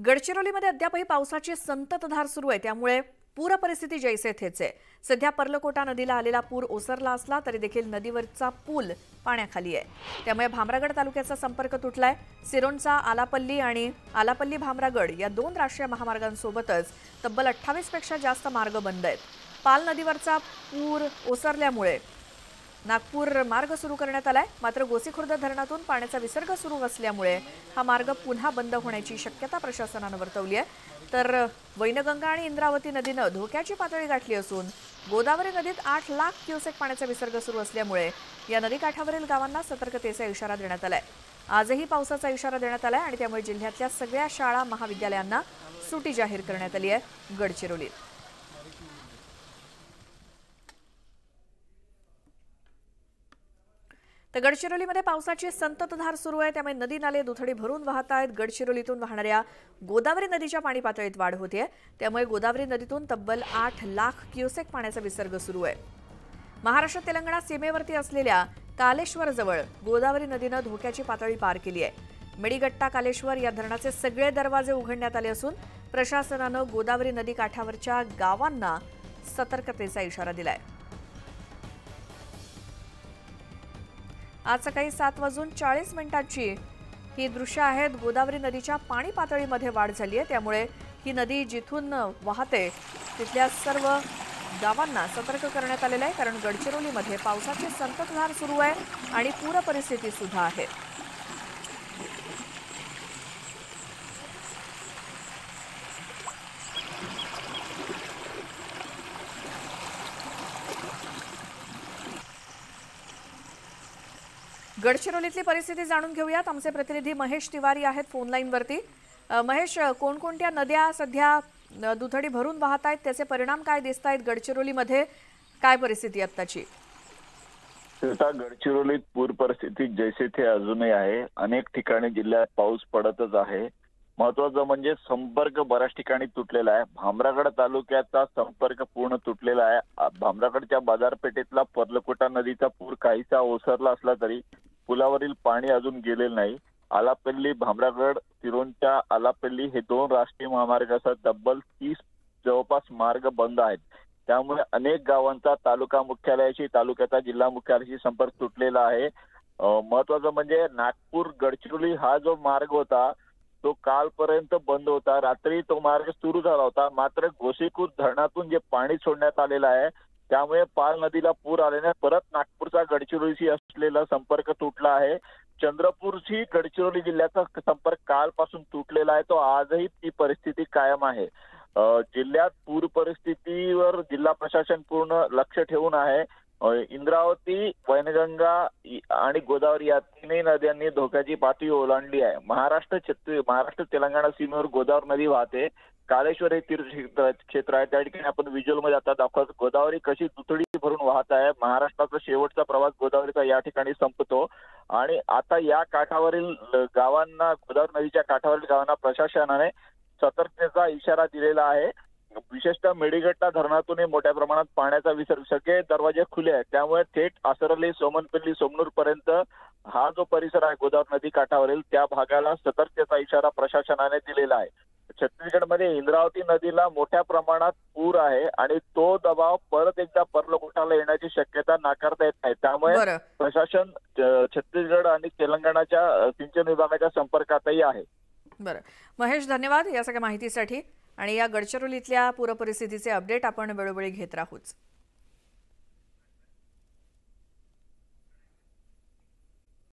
गडचिरोलीमध्ये अद्यापही पावसाची संततधार सुरू आहे. त्यामुळे पूर परिस्थिती जैसे थेच. आहे सध्या पर्लकोटा नदीला आलेला पूर ओसरला असला तरी देखील नदीवरचा पूल पाण्याखाली आहे. त्यामुळे भामरागड तालुक्याचा संपर्क तुटलाय. सिरोंचा आलापल्ली आणि आलापल्ली भामरागड या दोन राष्ट्रीय महामार्गांसोबतच तब्बल अठ्ठावीसपेक्षा जास्त मार्ग बंद आहेत. पाल नदीवरचा पूर ओसरल्यामुळे नागपूर मार्ग सुरू करण्यात आलाय. मात्र गोसीखुर्द धरणातून पाण्याचा विसर्ग सुरू असल्यामुळे हा मार्ग पुन्हा बंद होण्याची शक्यता प्रशासनानं वर्तवली आहे. तर वैनगंगा आणि इंद्रावती नदीनं धोक्याची पातळी गाठली असून गोदावरी नदीत आठ लाख क्युसेक पाण्याचा विसर्ग सुरू असल्यामुळे या नदीकाठावरील गावांना सतर्कतेचा इशारा देण्यात आलाय. आजही पावसाचा इशारा देण्यात आलाय आणि त्यामुळे जिल्ह्यातल्या सगळ्या शाळा महाविद्यालयांना सुटी जाहीर करण्यात आली आहे. गडचिरोलीत तर गडचिरोलीमध्ये पावसाची संततधार सुरू आहे. त्यामुळे नदी नाले दुथडी भरून वाहत आहेत गडचिरोलीतून वाहणाऱ्या गोदावरी नदीच्या पाणी पातळीत वाढ होते त्यामुळे गोदावरी नदीतून तब्बल आठ लाख क्युसेक पाण्याचा विसर्ग सुरू आहे. महाराष्ट्र तेलंगणा सीमेवरती असलेल्या कालेश्वरजवळ गोदावरी नदीनं धोक्याची पातळी पार केली आहे. मेडीगट्टा कालेश्वर या धरणाचे सगळे दरवाजे उघडण्यात आले असून प्रशासनानं गोदावरी नदी काठावरच्या गावांना सतर्कतेचा इशारा दिलाय. आज सकाळी सात वाजून चाळीस मिनिटांची ही दृश्य आहेत. गोदावरी नदीच्या पाणी पातळीमध्ये वाढ झाली आहे. त्यामुळे ही नदी जिथून वाहते तिथल्या सर्व गावांना सतर्क करण्यात आलेलं आहे. कारण गडचिरोलीमध्ये पावसाची संततधार सुरू आहे आणि पूर परिस्थिती सुद्धा आहे. गडचिरोलीतली परिस्थिती जाणून घेऊयात. आमचे प्रतिनिधी महेश तिवारी आहेत फोन लाईनवरती महेश कोणकोणत्या नद्या सध्या दुथडी भरून वाहत आहेत त्याचे परिणाम काय दिसत आहेत गडचिरोलीमध्ये? काय परिस्थिती आत्ताची? गडचिरोलीत पूर परिस्थिती जैसे थे अजूनही आहे. अनेक ठिकाणी जिल्ह्यात पाऊस पडतच आहे. महत्वाचं म्हणजे संपर्क बऱ्याच ठिकाणी तुटलेला आहे. भामरागड तालुक्याचा संपर्क पूर्ण तुटलेला आहे. भामरागडच्या बाजारपेठेतला पर्लकोटा नदीचा पूर काहीसा ओसरला असला तरी पुलावरील पाणी अजून गेलेलं नाही. आलापल्ली भामरागड सिरोंच्या आलापल्ली हे दोन राष्ट्रीय महामार्गाचा तब्बल तीस जवळपास मार्ग बंद आहेत. त्यामुळे अनेक गावांचा तालुका मुख्यालयाशी तालुक्याचा जिल्हा मुख्यालयाशी संपर्क तुटलेला आहे. महत्वाचं म्हणजे नागपूर गडचिरोली हा जो मार्ग होता तो कालपर्यंत बंद होता. रात्री तो मार्ग सुरू झाला होता. मात्र गोसीखुर्द धरणातून जे पाणी सोडण्यात आलेलं आहे त्यामुळे पाल नदीला पूर आल्याने परत नागपूरचा गडचिरोलीशी असलेला संपर्क तुटला आहे. चंद्रपूरशी गडचिरोली जिल्ह्याचा संपर्क कालपासून तुटलेला आहे. तो आजही ती परिस्थिती कायम आहे. जिल्ह्यात पूर परिस्थितीवर जिल्हा प्रशासन पूर्ण लक्ष ठेवून आहे. इंद्रावती वैनगंगा आणि गोदावरी या तिन्ही नद्यांनी धोक्याची पातळी ओलांडली आहे. महाराष्ट्र छत्ती महाराष्ट्र तेलंगणा सीमेवर गोदावरी नदी वाहते. कालेश्वर हे तीर्थक्षेत्र क्षेत्र आहे. त्या ठिकाणी आपण व्हिज्युअलमध्ये आता दाखवत गोदावरी कशी दुथडी भरून वाहत आहे महाराष्ट्राचा शेवटचा प्रवास गोदावरीचा या ठिकाणी संपतो. आणि आता या काठावरील गावांना गोदावरी नदीच्या काठावरील गावांना प्रशासनाने सतर्कतेचा इशारा दिलेला आहे. विशेषतः मेडीगट्टा धरणातूनही मोठ्या प्रमाणात पाण्याचा विसर्ग सगळे दरवाजे खुले आहेत. त्यामुळे थेट आसरली सोमनपल्ली सोमनूर पर्यंत हा जो परिसर आहे गोदावरी नदी काठावरील त्या भागाला सतर्कतेचा इशारा प्रशासनाने दिलेला आहे. छत्तीसगडमध्ये इंद्रावती नदीला मोठ्या प्रमाणात पूर आहे आणि तो दबाव परत एकदा पर्लकोटाला येण्याची शक्यता नाकारता येत नाही. त्यामुळे प्रशासन छत्तीसगड आणि तेलंगणाच्या सिंचन विभागाच्या संपर्कातही आहे. बरं. महेश धन्यवाद या सगळ्या माहितीसाठी. आणि या गडचिरोलीतल्या पूरपरिस्थितीचे अपडेट आपण वेळोवेळी घेत राहूच.